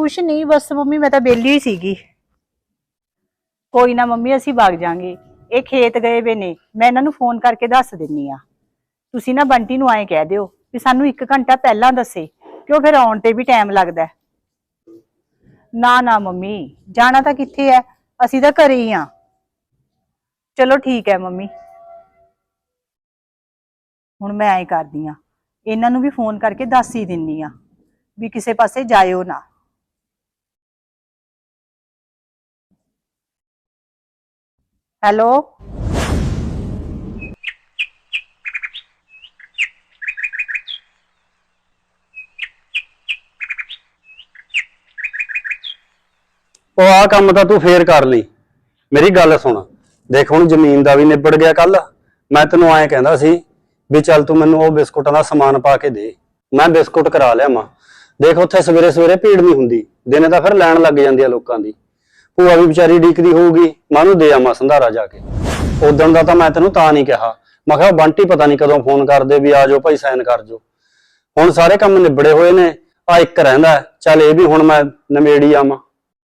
ਕੁਛ ਨਹੀਂ, ਬਸ ਮੰਮੀ ਮੈਂ ਤਾਂ ਬੇਲੀ ਹੀ ਸੀਗੀ। ਕੋਈ ਨਾ ਮੰਮੀ, ਅਸੀਂ ਵਗ ਜਾਾਂਗੇ। ਇਹ ਖੇਤ ਗਏ ਵੇ ਨੇ, ਮੈਂ ਇਹਨਾਂ ਨੂੰ ਫੋਨ ਕਰਕੇ ਦੱਸ ਦਿੰਨੀ ਆ। ਤੁਸੀਂ ਨਾ ਬੰਟੀ ਨੂੰ ਐਂ ਕਹਿ ਦਿਓ ਵੀ ਸਾਨੂੰ 1 ਘੰਟਾ ਪਹਿਲਾਂ ਦੱਸੇ, ਕਿਉਂ ਫਿਰ ਆਉਣ ਤੇ ਵੀ ਟਾਈਮ ਲੱਗਦਾ ਨਾ ਨਾ ਮੰਮੀ, ਜਾਣਾ ਤਾਂ ਕਿੱਥੇ ਹੈ? ਅਸੀਂ ਤਾਂ ਘਰੇ ਹੀ ਆ ਚਲੋ ਠੀਕ ਹੈ ਮੰਮੀ। ਹੁਣ ਮੈਂ ਐਂ ਕਰਦੀ ਆ ਇਹਨਾਂ ਨੂੰ ਵੀ ਫੋਨ ਕਰਕੇ ਦੱਸ ਹੀ ਦਿੰਨੀ ਆ ਵੀ ਕਿਸੇ ਪਾਸੇ ਜਾਇਓ ਨਾ। ਹੈਲੋ। ਉਹ ਆ ਕੰਮ ਤਾਂ ਤੂੰ ਫੇਰ ਕਰ ਲਈ। ਮੇਰੀ ਗੱਲ ਸੁਣ। ਦੇਖ ਹੁਣ ਜ਼ਮੀਨ ਦਾ ਵੀ ਨਿਬੜ ਗਿਆ ਕੱਲ ਮੈਂ ਤੈਨੂੰ ਐਂ ਕਹਿੰਦਾ ਸੀ ਵੀ ਚੱਲ ਤੂੰ ਮੈਨੂੰ ਉਹ ਬਿਸਕੁਟਾਂ ਦਾ ਸਮਾਨ ਪਾ ਕੇ ਦੇ। ਮੈਂ ਬਿਸਕੁਟ ਕਰਾ ਲਿਆ ਮਾਂ। ਦੇਖ ਉੱਥੇ ਸਵੇਰੇ ਸਵੇਰੇ ਭੀੜ ਨਹੀਂ ਹੁੰਦੀ। ਦਿਨੇ ਤਾਂ ਫਿਰ ਲੈਣ ਲੱਗ ਜਾਂਦੀ ਆ ਲੋਕਾਂ ਦੀ। ਭੂਆ ਵੀ ਵਿਚਾਰੀ ਡੀਕਦੀ ਹੋਊਗੀ, ਮੈਂ ਉਹਨੂੰ ਦੇ ਆਵਾਂ ਸੰਧਾਰਾ ਜਾ ਕੇ। ਉਦੋਂ ਦਾ ਤਾਂ ਮੈਂ ਤੈਨੂੰ ਤਾਂ ਨਹੀਂ ਕਿਹਾ। ਮੈਂ ਕਿਹਾ, ਬੰਟੀ ਪਤਾ ਨਹੀਂ ਕਦੋਂ ਫੋਨ ਕਰਦੇ ਵੀ ਆ ਜਾਓ ਭਾਈ, ਸਾਈਨ ਕਰ ਜਾਓ। ਹੁਣ ਸਾਰੇ ਕੰਮ ਨਿਬੜੇ ਹੋਏ ਨੇ, ਆ ਇੱਕ ਰਹਿੰਦਾ, ਚੱਲ ਇਹ ਵੀ ਹੁਣ ਮੈਂ ਨਵੇੜੀ ਆਵਾਂ।